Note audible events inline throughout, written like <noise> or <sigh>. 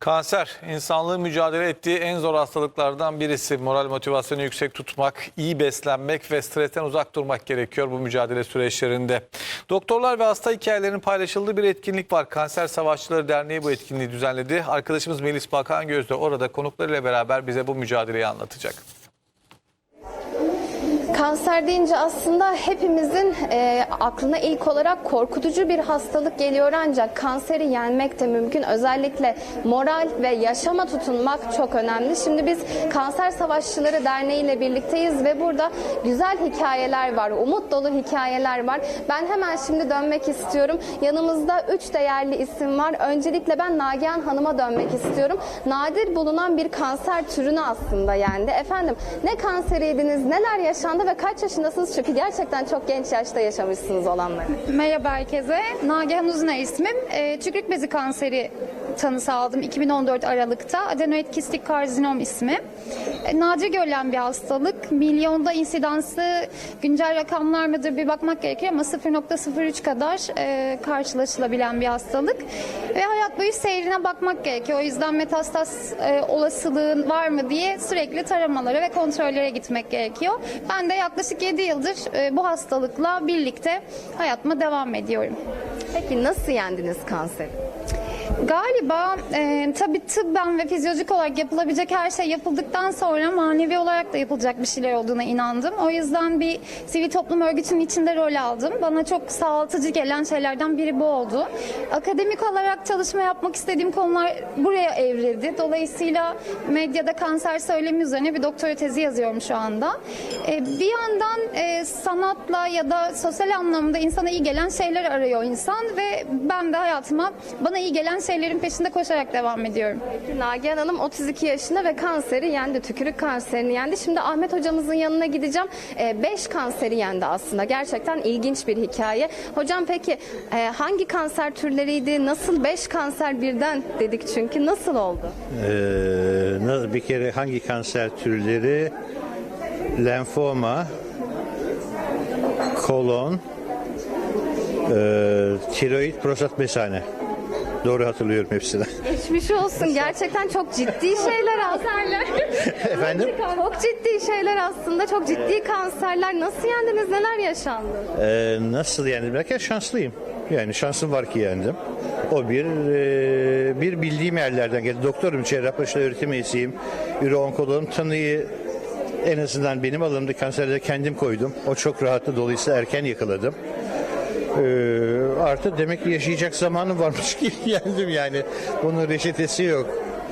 Kanser, insanlığın mücadele ettiği en zor hastalıklardan birisi. Moral motivasyonu yüksek tutmak, iyi beslenmek ve stresten uzak durmak gerekiyor bu mücadele süreçlerinde. Doktorlar ve hasta hikayelerinin paylaşıldığı bir etkinlik var. Kanser Savaşçıları Derneği bu etkinliği düzenledi. Arkadaşımız Melis Bakan Göz de orada konuklarıyla beraber bize bu mücadeleyi anlatacak. Kanser deyince aslında hepimizin e, aklına ilk olarak korkutucu bir hastalık geliyor ancak kanseri yenmek de mümkün. Özellikle moral ve yaşama tutunmak çok önemli. Şimdi biz Kanser Savaşçıları Derneği ile birlikteyiz ve burada güzel hikayeler var, umut dolu hikayeler var. Ben hemen şimdi dönmek istiyorum. Yanımızda üç değerli isim var. Öncelikle ben Nagihan Hanım'a dönmek istiyorum. Nadir bulunan bir kanser türünü aslında yendi. Efendim ne kanseriydiniz, neler yaşandı ve kaç yaşındasınız? Çünkü gerçekten çok genç yaşta yaşamışsınız olanları. Merhaba herkese. Nagihan Uzuner ismim. Ee, tükürük bezi kanseri tanısı aldım 2014 Aralık'ta. Adenoid kistik karzinom ismi. Ee, nadir görülen bir hastalık. Milyonda insidansı güncel rakamlar mıdır bir bakmak gerekir ama 0.03 kadar e, karşılaşılabilen bir hastalık. Ve hayat boyu seyrine bakmak gerekiyor. O yüzden metastas e, olasılığın var mı diye sürekli taramalara ve kontrollere gitmek gerekiyor. Ben de yaklaşık 7 yıldır e, bu hastalıkla birlikte hayatıma devam ediyorum. Peki nasıl yendiniz kanseri? Galiba e, tabii tıbben ve fizyolojik olarak yapılabilecek her şey yapıldıktan sonra manevi olarak da yapılacak bir şeyler olduğuna inandım. O yüzden bir sivil toplum örgütünün içinde rol aldım. Bana çok sağaltıcı gelen şeylerden biri bu oldu. Akademik olarak çalışma yapmak istediğim konular buraya evrildi. Dolayısıyla medyada kanser söylemi üzerine bir doktora tezi yazıyorum şu anda. E, bir yandan e, sanatla ya da sosyal anlamda insana iyi gelen şeyler arıyor insan ve ben de hayatıma bana iyi gelen şeylerin peşinde koşarak devam ediyorum. Nagihan Hanım 32 yaşında ve kanseri yendi. Tükürük kanserini yendi. Şimdi Ahmet hocamızın yanına gideceğim. 5 kanseri yendi aslında. Gerçekten ilginç bir hikaye. Hocam peki e, hangi kanser türleriydi? Nasıl 5 kanser birden dedik çünkü. Nasıl oldu? Ee, bir kere hangi kanser türleri? Lenfoma, kolon, e, tiroid, prostat mesane. Doğru hatırlıyorum hepsini. Geçmiş olsun. Gerçekten çok ciddi şeyler aslında. Efendim? Çok ciddi şeyler aslında. Çok ciddi kanserler. Nasıl yendiniz? Neler yaşandı? Ee, nasıl yendim derken şanslıyım. Yani şansım var ki yendim. O bir e, bir bildiğim yerlerden geldi. Doktorum, cerrahpaşa öğretim üyesiyim. Üro-onkoloğum tanıyı en azından benim alanımda kanserde kendim koydum. O çok rahattı. Dolayısıyla erken yakaladım. Ee, artı demek ki yaşayacak zamanım varmış <laughs> ki yendim yani. Bunun reçetesi yok.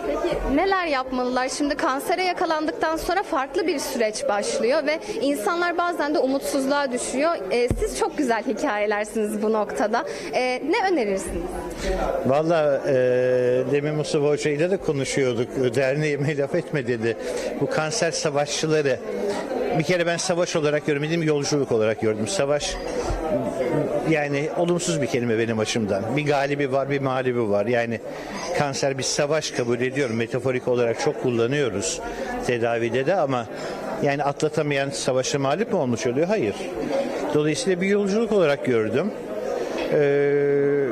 Peki neler yapmalılar? Şimdi kansere yakalandıktan sonra farklı bir süreç başlıyor ve insanlar bazen de umutsuzluğa düşüyor. Ee, siz çok güzel hikayelersiniz bu noktada. Ee, ne önerirsiniz? Valla e, demin Mustafa Hoca ile de konuşuyorduk. Derneğime laf etme dedi. Bu kanser savaşçıları bir kere ben savaş olarak görmedim, yolculuk olarak gördüm. Savaş yani olumsuz bir kelime benim açımdan. Bir galibi var, bir mağlubi var. Yani kanser bir savaş kabul ediyorum. Metaforik olarak çok kullanıyoruz tedavide de ama yani atlatamayan savaşa mağlup mu olmuş oluyor? Hayır. Dolayısıyla bir yolculuk olarak gördüm. Ee,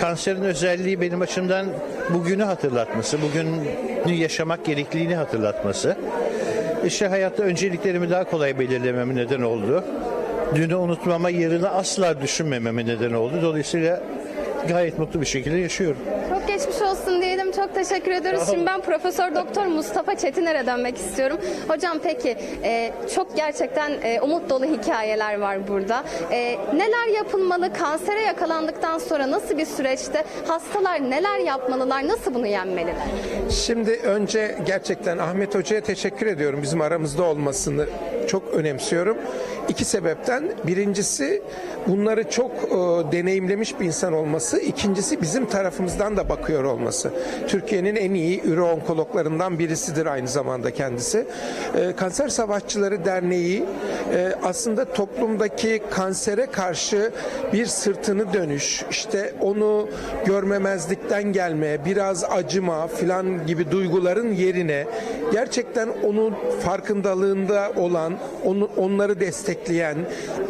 kanserin özelliği benim açımdan bugünü hatırlatması, bugünü yaşamak gerekliliğini hatırlatması. İşte hayatta önceliklerimi daha kolay belirlememe neden oldu. Dünü unutmama, yarını asla düşünmememe neden oldu. Dolayısıyla gayet mutlu bir şekilde yaşıyorum. Çok geçmiş olsun diyelim. Çok teşekkür ediyoruz. Şimdi ben Profesör Doktor Mustafa Çetiner'e dönmek istiyorum. Hocam peki e, çok gerçekten e, umut dolu hikayeler var burada. E, neler yapılmalı? Kansere yakalandıktan sonra nasıl bir süreçte hastalar neler yapmalılar? Nasıl bunu yenmeliler? Şimdi önce gerçekten Ahmet Hoca'ya teşekkür ediyorum bizim aramızda olmasını çok önemsiyorum. İki sebepten birincisi bunları çok e, deneyimlemiş bir insan olması, ikincisi bizim tarafımızdan da bakıyor olması. Türkiye'nin en iyi üro-onkologlarından birisidir aynı zamanda kendisi. E, Kanser Savaşçıları Derneği e, aslında toplumdaki kansere karşı bir sırtını dönüş, işte onu görmemezlikten gelme, biraz acıma filan gibi duyguların yerine gerçekten onun farkındalığında olan, onu, onları destekleyen,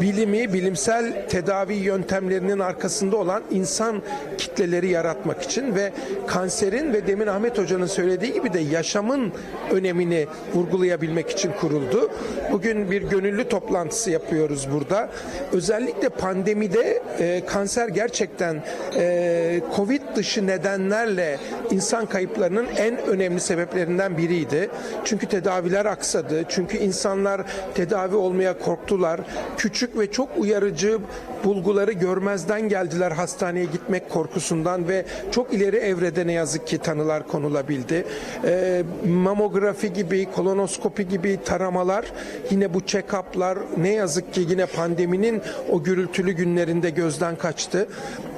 bilimi, bilimsel tedavi yöntemlerinin arkasında olan insan kitleleri yaratmak için ve kanserin ve demin Ahmet Hoca'nın söylediği gibi de yaşamın önemini vurgulayabilmek için kuruldu. Bugün bir gönüllü toplantısı yapıyoruz burada. Özellikle pandemide e, kanser gerçekten e, Covid dışı nedenlerle insan kayıplarının en önemli sebeplerinden biriydi. Çünkü tedaviler aksadı. Çünkü insanlar tedavi olmaya korktular. Küçük ve çok uyarıcı bulguları görmezden geldiler hastaneye gitmek korkusundan ve çok ileri evrede ne yazık ki tanılar konulabildi. Ee, mamografi gibi, kolonoskopi gibi taramalar, yine bu check-up'lar ne yazık ki yine pandeminin o gürültülü günlerinde gözden kaçtı.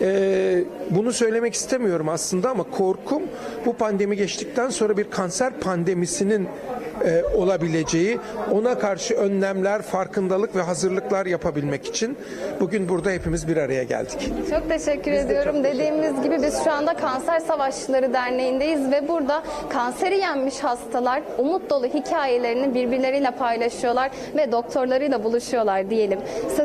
Ee, bunu söylemek istemiyorum aslında ama korkum bu pandemi geçtikten sonra bir kanser pandemisinin e, olabileceği, ona karşı önlemler, farkındalık ve hazırlıklar yapabilmek için bugün burada hepimiz bir araya geldik. Çok teşekkür ediyorum. Dediğimiz gibi biz şu anda Kanser Savaşçıları Derneği'ndeyiz ve burada kanseri yenmiş hastalar umut dolu hikayelerini birbirleriyle paylaşıyorlar ve doktorlarıyla buluşuyorlar diyelim. Sözü